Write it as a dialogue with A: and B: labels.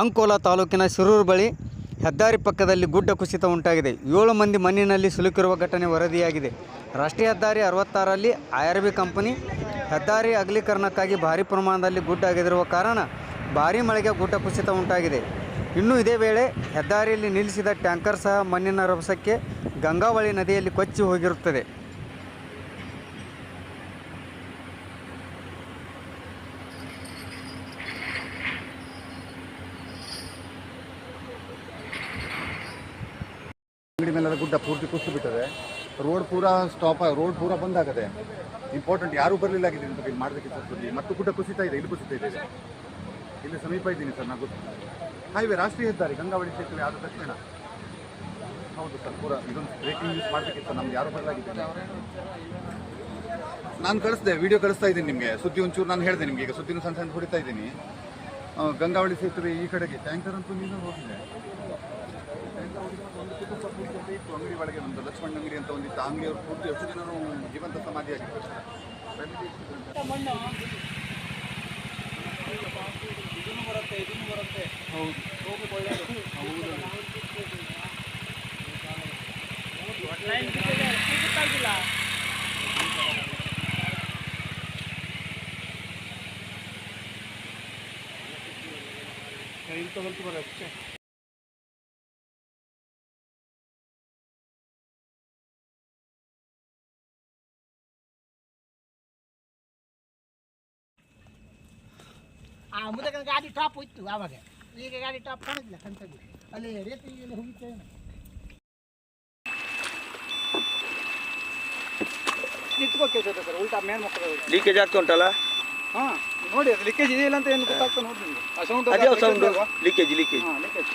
A: ಅಂಕೋಲಾ ತಾಲೂಕಿನ ಶಿರೂರು ಬಳಿ ಹೆದ್ದಾರಿ ಪಕ್ಕದಲ್ಲಿ ಗುಡ್ಡ ಕುಸಿತ ಉಂಟಾಗಿದೆ. ಏಳು ಮಂದಿ ಮಣ್ಣಿನಲ್ಲಿ ಸಿಲುಕಿರುವ ಘಟನೆ ವರದಿಯಾಗಿದೆ. ರಾಷ್ಟ್ರೀಯ ಹೆದ್ದಾರಿ ಅರವತ್ತಾರಲ್ಲಿ ಐ ಬಿ ಕಂಪನಿ ಹೆದ್ದಾರಿ ಅಗಲೀಕರಣಕ್ಕಾಗಿ ಭಾರಿ ಪ್ರಮಾಣದಲ್ಲಿ ಗುಡ್ಡ ಅಗೆದಿರುವ ಕಾರಣ ಭಾರೀ ಮಳೆಗೆ ಗುಡ್ಡ ಕುಸಿತ ಉಂಟಾಗಿದೆ. ಇನ್ನು ಇದೇ ವೇಳೆ ಹೆದ್ದಾರಿಯಲ್ಲಿ ನಿಲ್ಲಿಸಿದ ಟ್ಯಾಂಕರ್ ಸಹ ಮಣ್ಣಿನ ರಭಸಕ್ಕೆ ಗಂಗಾವಳಿ ನದಿಯಲ್ಲಿ ಕೊಚ್ಚಿ ಹೋಗಿರುತ್ತದೆ.
B: ಅಂಗಡಿ ಮೇಲೆಲ್ಲ ಗುಡ್ಡ ಪೂರ್ತಿ ಕುಸಿದು ಬಿಟ್ಟದೆ. ರೋಡ್ ಪೂರಾ ಸ್ಟಾಪ್ ರೋಡ್ ಪೂರಾ ಬಂದಾಗದೆ ಇಂಪಾರ್ಟೆಂಟ್ ಯಾರೂ ಬರಲಿಲ್ಲ ಆಗಿದೆ ಅಂತ ಇಲ್ಲಿ ಮಾಡಬೇಕಿತ್ತು ಇಲ್ಲಿ ಮತ್ತು ಗುಡ್ಡ ಕುಸಿತಾ ಇದೆ, ಇಲ್ಲಿ ಕುಸಿತಾ ಇದೆ. ಇಲ್ಲಿ ಸಮೀಪ ಇದ್ದೀನಿ ಸರ್ ನಾನು ಗೊತ್ತು ಹೈವೇ ರಾಷ್ಟ್ರೀಯ ಹೆದ್ದಾರಿ, ಗಂಗಾವಳಿ ಸೇತುವೆ ಆದ ತಕ್ಷಣ. ಹೌದು ಸರ್, ಪೂರಾ ಇದೊಂದು ಬ್ರೇಕಿಂಗ್ ನ್ಯೂಸ್ ಮಾಡಬೇಕಿತ್ತು ನಮ್ಗೆ ಯಾರು ಬರಲಾಗಿದ್ದಾರೆ ನಾನು ಕಳಿಸ್ದೆ ವಿಡಿಯೋ ಕಳಿಸ್ತಾ ಇದ್ದೀನಿ ನಿಮಗೆ. ಸುದ್ದಿ ಒಂಚೂರು ನಾನು ಹೇಳಿದೆ ನಿಮಗೆ, ಈಗ ಸುದ್ದಿನ ಸಣ್ಣ ಸಣ್ಣ ಹೊಡಿತಾ ಇದ್ದೀನಿ. ಗಂಗಾವಳಿ ಸೇತುವೆ ಈ ಕಡೆಗೆ ಟ್ಯಾಂಕರ್ ಅಂತೂ ನೀನು ಹೋಗಿದೆ ಇತ್ತು ಅಂಗಡಿ ಒಳಗೆ ಒಂದು ಲಕ್ಷ್ಮಣ ಅಂಗಡಿ ಅಂತ ಒಂದಿತ್ತು ಅಂಗಡಿ ಅಂಗಡಿಯವರು ಪೂರ್ತಿ ಎಷ್ಟು ಜನರು ಜೀವಂತ ಸಮಾಧಿಯಾಗಿತ್ತು
C: ಆ ಮುದಕನ ಗಾಡಿ ಟಾಪ್ ಇತ್ತು ಆವಾಗ ಈಗ ಗಾಡಿ ಟಾಪ್ ಕಾಣಿಲ್ಲ ಕಂತದ್ದು ಅಲ್ಲಿ ರೇತಿ ಎಲ್ಲ ಹೋಗಿತ್ತೇನೆ ನಿಂತ್ಕೋಕೆ ಸರ್ ಉಲ್ಟಾ ಮೇಲ್ ಮಕ್ಕಳು
D: ಲೀಕೇಜ್ ಆಗ್ತಾ ಉಂಟಲ್ಲ
C: ಹಾಂ ನೋಡಿ ಅದು ಲೀಕೇಜ್ ಇದೆಯಲ್ಲ ಅಂತ ಏನು ಗೊತ್ತಾಗ್ತಾ ನೋಡಿ ನಿಮ್ಗೆ ಆ ಸೌಂಡ್
D: ಅದ್ಯಾವ ಸೌಂಡ್ ಲೀಕೇಜ್ ಲೀಕೇಜ್
C: ಹಾಂ ಲೀಕೇಜ್